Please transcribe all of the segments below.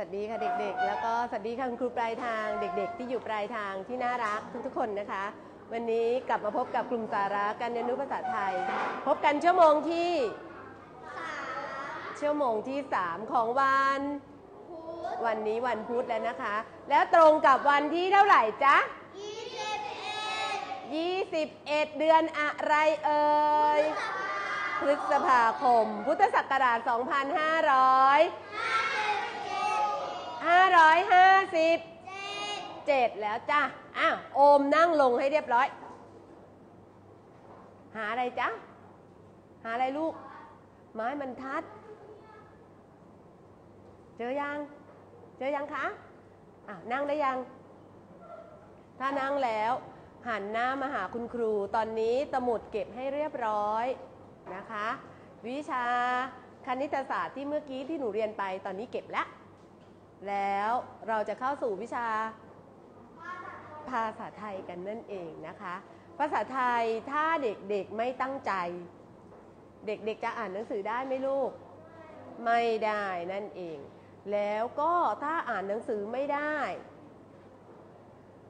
วัสดีค่ะเด็กๆ แล้วก็สวัสดีค่ะคุณครูปลายทางเด็ก ๆ ที่อยู่ปลายทางที่น่ารักทุกๆคนนะคะ วันนี้กลับมาพบกับกลุ่มสาระการเรียนรู้ภาษาไทย พบกันชั่วโมงที่ชั่วโมงที่ 3 ของวันวันนี้วันพุธแล้วนะคะ แล้วตรงกับวันที่เท่าไหร่จ๊ะ21 เดือนอะไรเอ่ยพฤษภาคม พุทธศักราช 2500 557แล้วจ้ะ อ้าวโอมนั่งลงให้เรียบร้อย หาอะไรจ๊ะ หาอะไรลูก ไม้บรรทัด เจอยัง เจอยังคะอะนั่งได้ยัง ถ้านั่งแล้ว หันหน้ามาหาคุณครู ตอนนี้สมุดเก็บให้เรียบร้อยนะคะ วิชาคณิตศาสตร์ที่เมื่อกี้ที่หนูเรียนไปตอนนี้เก็บแล้ว แล้วเราจะเข้าสู่วิชาภาษาไทยกันนั่นเองนะคะ ภาษาไทยถ้าเด็กๆไม่ตั้งใจ เด็กๆจะอ่านหนังสือได้ไหมลูก ไม่ได้นั่นเอง แล้วก็ถ้าอ่านหนังสือไม่ได้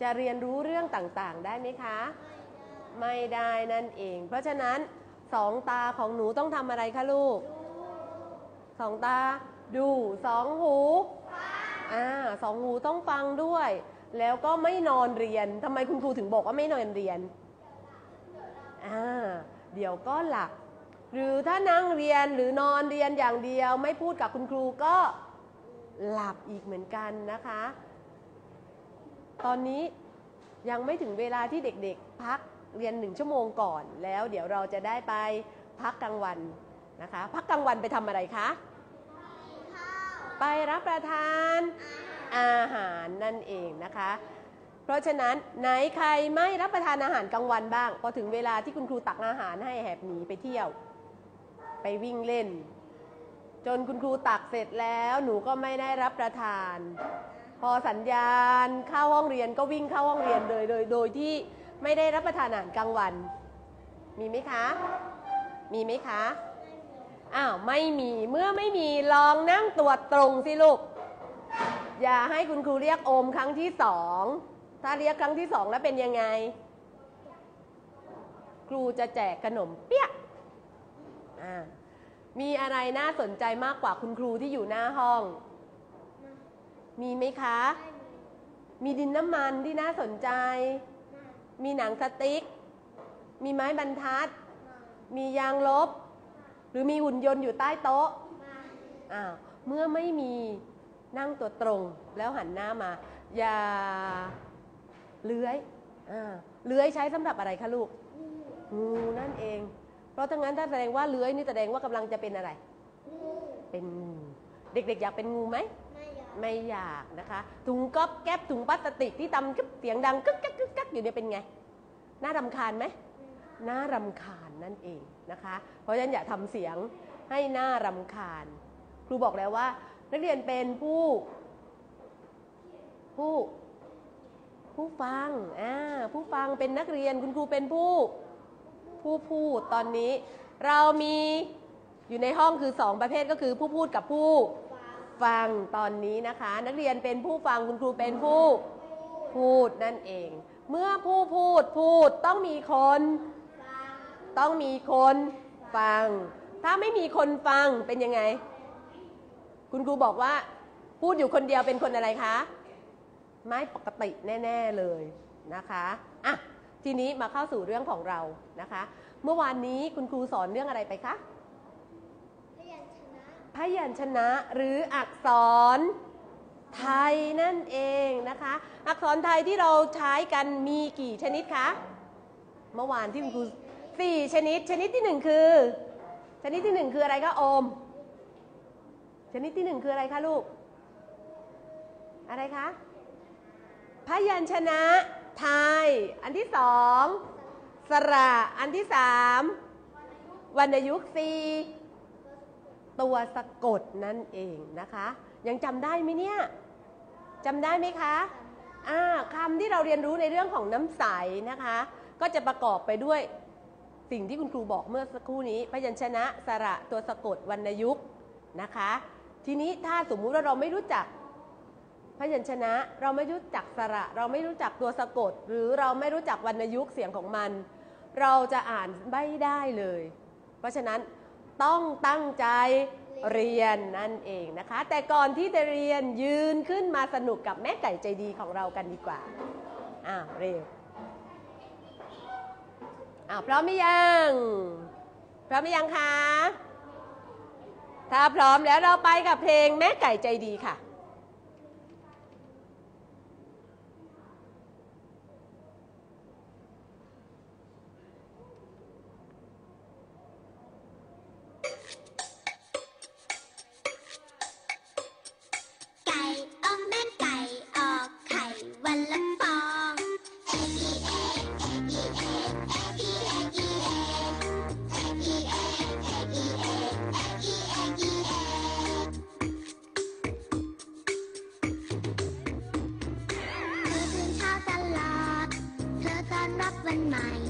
จะเรียนรู้เรื่องต่างๆ ได้ไหมคะ ไม่ได้นั่นเอง เพราะฉะนั้นสองตาของหนูต้องทำอะไรคะลูกสองตาดูสองหู อ่าสองหูต้องฟังด้วย แล้วก็ไม่นอนเรียนทำไมคุณครูถึงบอกว่าไม่นอนเรียนอ่าเดี๋ยวก็หลับหรือถ้านั่งเรียนหรือนอนเรียนอย่างเดียว ไม่พูดกับคุณครูก็หลับอีกเหมือนกันนะคะ ตอนนี้ยังไม่ถึงเวลาที่เด็กๆ พักเรียนหนึ่งชั่วโมงก่อน แล้วเดี๋ยวเราจะได้ไปพักกลางวันนะคะ พักกลางวันไปทำอะไรคะ ไปรับประทานอาหารนั่นเองนะคะ เพราะฉะนั้นไหนใครไม่รับประทานอาหารกลางวันบ้าง พอถึงเวลาที่คุณครูตักอาหารให้แหบหนีไปเที่ยว ไปวิ่งเล่น จนคุณครูตักเสร็จแล้วหนูก็ไม่ได้รับประทาน พอสัญญาณเข้าห้องเรียนก็วิ่งเข้าห้องเรียนเลยโดยโดยที่ไม่ได้รับประทานอาหารกลางวัน มีไหมคะ มีไหมคะ อ้าวไม่มีเมื่อไม่มีลองนั่งตัวตรงสิลูก อย่าให้คุณครูเรียกโอมครั้งที่สองถ้าเรียกครั้งที่สองแล้วเป็นยังไง ครูจะแจกขนมเปี๊ยะมีอะไรน่าสนใจมากกว่าคุณครูที่อยู่หน้าห้อง มีไหมคะ มีดินน้ำมันที่น่าสนใจ มีหนังสติ๊ก มีไม้บรรทัด มียางลบ หรือมีหุ่นยนต์อยู่ใต้โต๊ะอ้าวเมื่อไม่มีนั่งตัวตรงแล้วหันหน้ามา อย่าเลื้อยอ่าเลื้อยใช้สำหรับอะไรคะลูกงูนั่นเอง เพราะทั้างนั้นถ้าแสดงว่าเลื้อยนี่แสดงว่ากำลังจะเป็นอะไร เป็นงูเด็กๆ อยากเป็นงูไหมไม่อยากนะคะ ถุงก๊อบแก๊บถุงพลาสติกที่ตำกึ๊บเสียงดังกึ๊กกักกึ๊กกักอยู่เนี่ยเป็นไง น่ารำคาญไหมน่ารำคาญ นั่นเองนะคะ เพราะฉะนั้นอย่าทำเสียงให้น่ารำคาญ ครูบอกแล้วว่า นักเรียนเป็นผู้ ผู้ ผู้ฟังอ่าผู้ฟังเป็นนักเรียนคุณครูเป็นผู้ ผู้พูดตอนนี้ เรามีอยู่ในห้องคือสองประเภทก็คือผู้พูดกับผู้ฟังตอนนี้นะคะ นักเรียนเป็นผู้ฟังคุณครูเป็นผู้พูดนั่นเอง เมื่อผู้พูดพูดต้องมีคน ต้องมีคนฟัง ถ้าไม่มีคนฟังเป็นยังไง คุณครูบอกว่า พูดอยู่คนเดียวเป็นคนอะไรคะ ไม่ปกติแน่ ๆเลยนะคะอะทีนี้มาเข้าสู่เรื่องของเรานะคะ เมื่อวานนี้คุณครูสอนเรื่องอะไรไปคะพยัญชนะหรืออักษรไทยนั่นเองนะคะ อักษรไทยที่เราใช้กันมีกี่ชนิดคะ เมื่อวานที่คุณครู สี่ชนิด ชนิดที่หนึ่งคือ ชนิดที่หนึ่งคืออะไรคะโอม ชนิดที่หนึ่งคืออะไรคะลูก อะไรคะพยัญชนะไทย อันที่สองสระ อันที่สามวรรณยุกต์สี่ตัวสะกดนั่นเองนะคะ ยังจำได้ไหมเนี่ยจำได้ไหมคะอ่าคำที่เราเรียนรู้ในเรื่องของน้ำใสนะคะ ก็จะประกอบไปด้วย สิ่งที่คุณครูบอกเมื่อสักครู่นี้ พยัญชนะสระตัวสะกดวรรณยุกต์นะคะ ทีนี้ถ้าสมมุติว่าเราไม่รู้จักพยัญชนะเราไม่รู้จักสระ เราไม่รู้จักตัวสะกด หรือเราไม่รู้จักวรรณยุกต์เสียงของมัน เราจะอ่านไม่ได้เลย เพราะฉะนั้นต้องตั้งใจเรียนนั่นเองนะคะ แต่ก่อนที่จะเรียนยืนขึ้นมาสนุกกับแม่ไก่ใจดีของเรากันดีกว่า อ่าเร็ว อ้าวพร้อมไหมยัง พร้อมไหมยังคะ ถ้าพร้อมแล้วเราไปกับเพลงแม่ไก่ใจดีค่ะ on mine.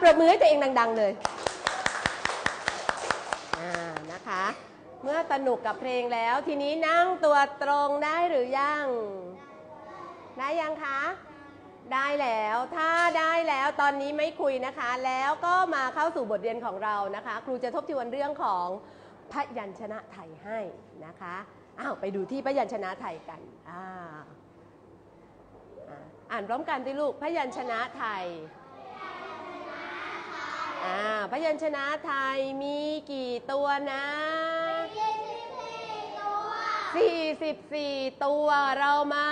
ให้ตัวเองดัง ๆ เลยนะคะ เมื่อสนุกกับเพลงแล้วทีนี้นั่งตัวตรงได้หรือยัง ได้ยังคะ ได้แล้ว ถ้าได้แล้วตอนนี้ไม่คุยนะคะ แล้วก็มาเข้าสู่บทเรียนของเรานะคะ ครูจะทบทวนเรื่องของพยัญชนะไทยให้นะคะอ้าวไปดูที่พยัญชนะไทยกันอ่าอ่านพร้อมกันดิลูกพยัญชนะไทย อ่าพยัญชนะไทยมีกี่ตัวนะ44 ตัวเรามา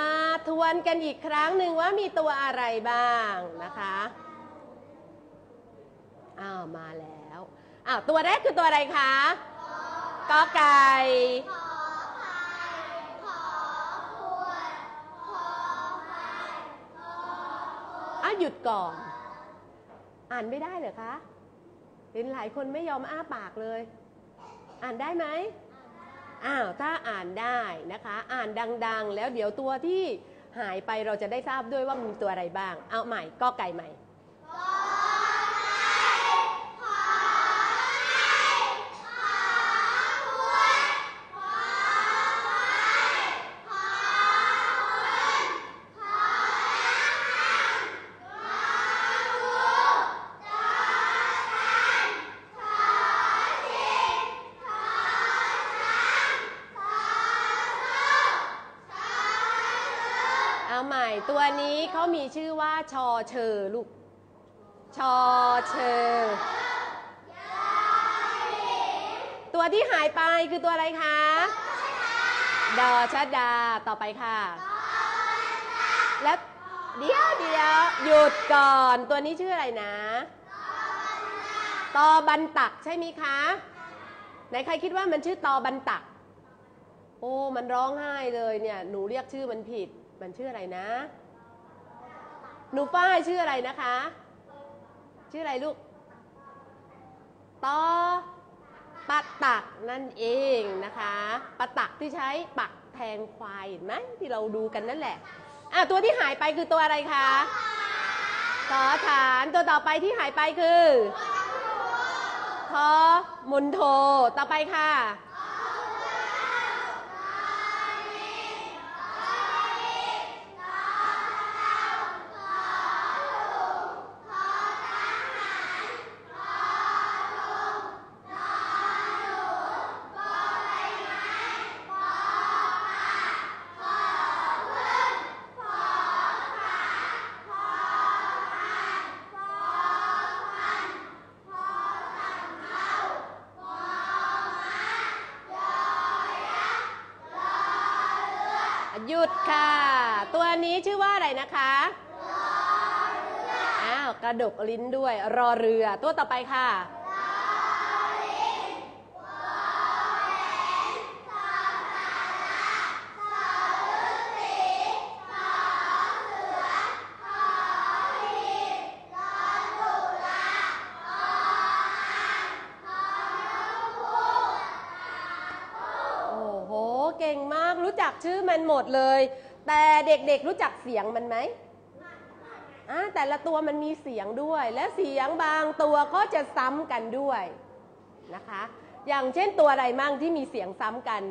ทวนกันอีกครั้งหนึ่งว่ามีตัวอะไรบ้างนะคะอ้าวมาแล้วอ้าวตัวแรกคือตัวอะไรคะกอไก่อ้าวหยุดก่อน อ่านไม่ได้เหรอคะเห็นหลายคนไม่ยอมอ้าปากเลย อ่านได้ไหมอ้าวถ้าอ่านได้นะคะ อ่านดัง ๆ แล้วเดี๋ยวตัวที่หายไปเราจะได้ทราบด้วยว่ามีตัวอะไรบ้าง เอาใหม่ก็ไก่ใหม่ ใหม่ตัวนี้เขามีชื่อว่าชอเชอลูก ชอเชอ ตัวที่หายไปคือตัวอะไรคะดอชดา ต่อไปค่ะ แล้วเดี๋ยวเดี๋ยวหยุดก่อน ตัวนี้ชื่ออะไรนะตอบันตักใช่ไหมคะ ไหนใครคิดว่ามันชื่อตอบันตัก โอ้ มันร้องไห้เลยเนี่ย หนูเรียกชื่อมันผิด มันชื่ออะไรนะ หนูป้ายชื่ออะไรนะคะ ชื่ออะไรลูกตอปะตักนั่นเองนะคะปะตักที่ใช้ปักแทงควายเห็นไหมที่เราดูกันนั่นแหละอะตัวที่หายไปคือตัวอะไรคะขอฐานตัวต่อไปที่หายไปคือทอมุนโทต่อไปค่ะ ยุดค่ะ ตัวนี้ชื่อว่าอะไรนะคะอ้าวกระดกลิ้นด้วย รอเรือ ตัวต่อไปค่ะ โอ้โห เก่งมากรู้จักชื่อมันหมดเลย แต่เด็กๆรู้จักเสียงมันไหมอ่แต่ละตัวมันมีเสียงด้วย และเสียงบางตัวก็จะซ้ำกันด้วยนะคะ อย่างเช่นตัวอะไรมั่งที่มีเสียงซ้ำกัน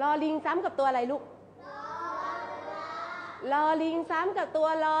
ลอลิงซ้ำกับตัวอะไรลูกลอลิงซ้ำกับตัวลอ